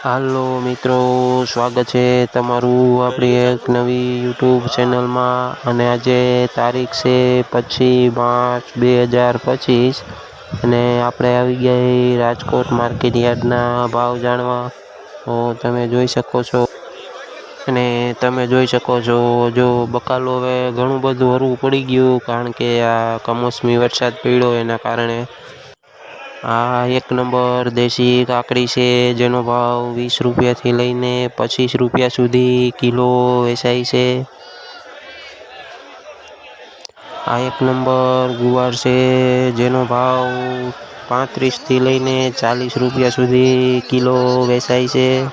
હાલો મિત્રો, સ્વાગત છે તમારું આપણી એક નવી યુટ્યુબ ચેનલમાં અને આજે તારીખ છે પચીસ માર્ચ બે હજાર પચીસ. અને આપણે આવી ગયા રાજકોટ માર્કેટ યાર્ડના ભાવ જાણવા. તો તમે જોઈ શકો છો. અને તમે જોઈ શકો છો, જો બકાલો હવે ઘણું બધું હરવું પડી ગયું. કારણ કે આ કમોસમી વરસાદ પડ્યો એના કારણે. આ એક નંબર દેશી કાકડી છે, જેનો ભાવ વીસ રૂપિયાથી લઈને પચીસ રૂપિયા સુધી કિલો વેચાય છે. આ એક નંબર ગુવાર છે, જેનો ભાવ પાંત્રીસથી લઈને ચાલીસ રૂપિયા સુધી કિલો વેચાય છે.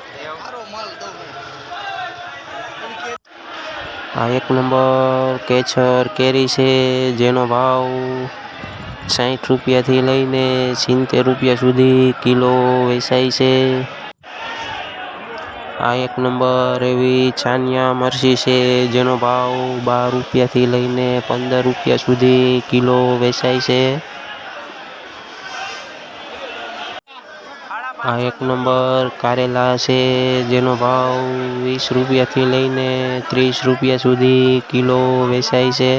આ એક નંબર કેછર કેરી છે, જેનો ભાવ સાઠ રૂપિયાથી લઈને સિત્તેર રૂપિયા સુધી કિલો વેચાય છે. આ એક નંબર એવી છાનિયા મરસી છે જેનો ભાવ બાર રૂપિયાથી લઈને પંદર રૂપિયા સુધી કિલો વેચાય છે. આ એક નંબર કારેલા છે જેનો ભાવ વીસ રૂપિયાથી લઈને ત્રીસ રૂપિયા સુધી કિલો વેચાય છે.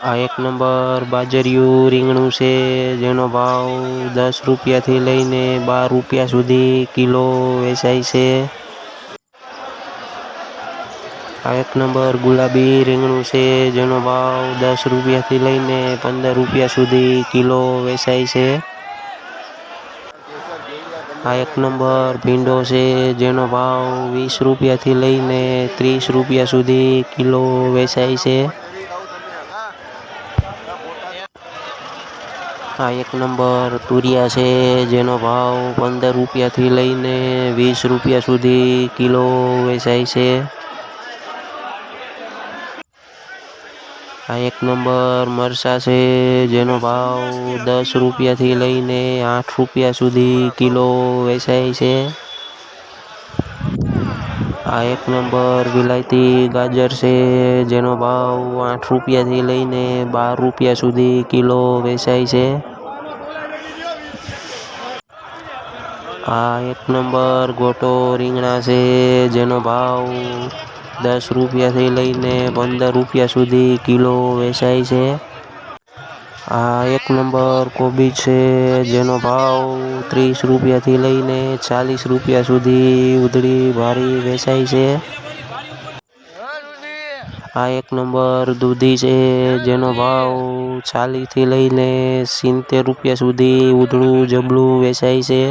આ એક નંબર બાજરિયું રીંગણું છે, જેનો ભાવ દસ રૂપિયાથી લઈને બાર રૂપિયા સુધી કિલો વેચાય છે. આ એક નંબર ગુલાબી રીંગણું છે, જેનો ભાવ દસ રૂપિયાથી લઈને પંદર રૂપિયા સુધી કિલો વેચાય છે. આ એક નંબર ભીંડો છે, જેનો ભાવ વીસ રૂપિયાથી લઈને ત્રીસ રૂપિયા સુધી કિલો વેચાય છે. આ એક નંબર તુરિયા છે, જેનો ભાવ પંદર રૂપિયાથી લઈને વીસ રૂપિયા સુધી કિલો વેચાય છે. આ એક નંબર મરસા છે, જેનો ભાવ દસ રૂપિયાથી લઈને આઠ રૂપિયા સુધી કિલો વેચાય છે. આ એક નંબર વિલાયતી ગાજર છે, જેનો ભાવ આઠ રૂપિયાથી લઈને બાર રૂપિયા સુધી કિલો વેચાય છે. આ એક નંબર ગોટો રીંગણા છે, જેનો ભાવ દસ રૂપિયાથી લઈને પંદર રૂપિયા સુધી કિલો વેચાય છે. આ એક નંબર કોબી છે, જેનો ભાવ ત્રીસ રૂપિયાથી લઈને ચાલીસ રૂપિયા સુધી ઉધડી ભારી વેચાય છે. આ એક નંબર દૂધી છે, જેનો ભાવ ચાલીસથી લઈને સિત્તેર રૂપિયા સુધી ઉધડું જબલું વેચાય છે.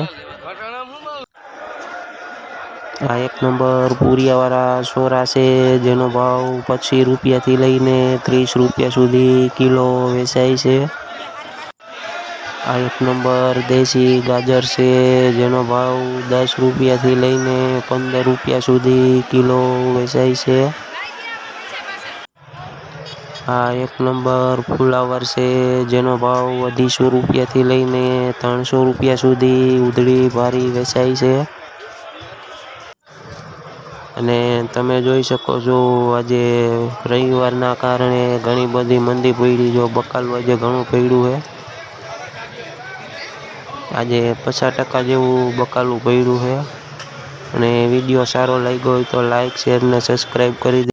આ એક નંબર પૂરિયાવાળા સોરા છે, જેનો ભાવ પચીસ રૂપિયાથી લઈને ત્રીસ રૂપિયા સુધી કિલો વેચાય છે. આ એક નંબર દેશી ગાજર છે, જેનો ભાવ દસ રૂપિયાથી લઈને પંદર રૂપિયા સુધી કિલો વેચાય છે. આ એક નંબર ફુલાવર છે, જેનો ભાવ અઢીસો રૂપિયાથી લઈને ત્રણસો રૂપિયા સુધી ઉધળી ભારી વેચાય છે. અને તમે જોઈ શકો છો આજે રવિવારના કારણે ઘણી બધી મંદી પડી, જો બકાલું આજે ઘણું પડ્યું છે આજે પચાસ ટકા જેવું બકાલું પડ્યું છે અને વીડિયો સારો લાગ્યો હોય તો લાઇક શેર ને સબસ્ક્રાઈબ કરી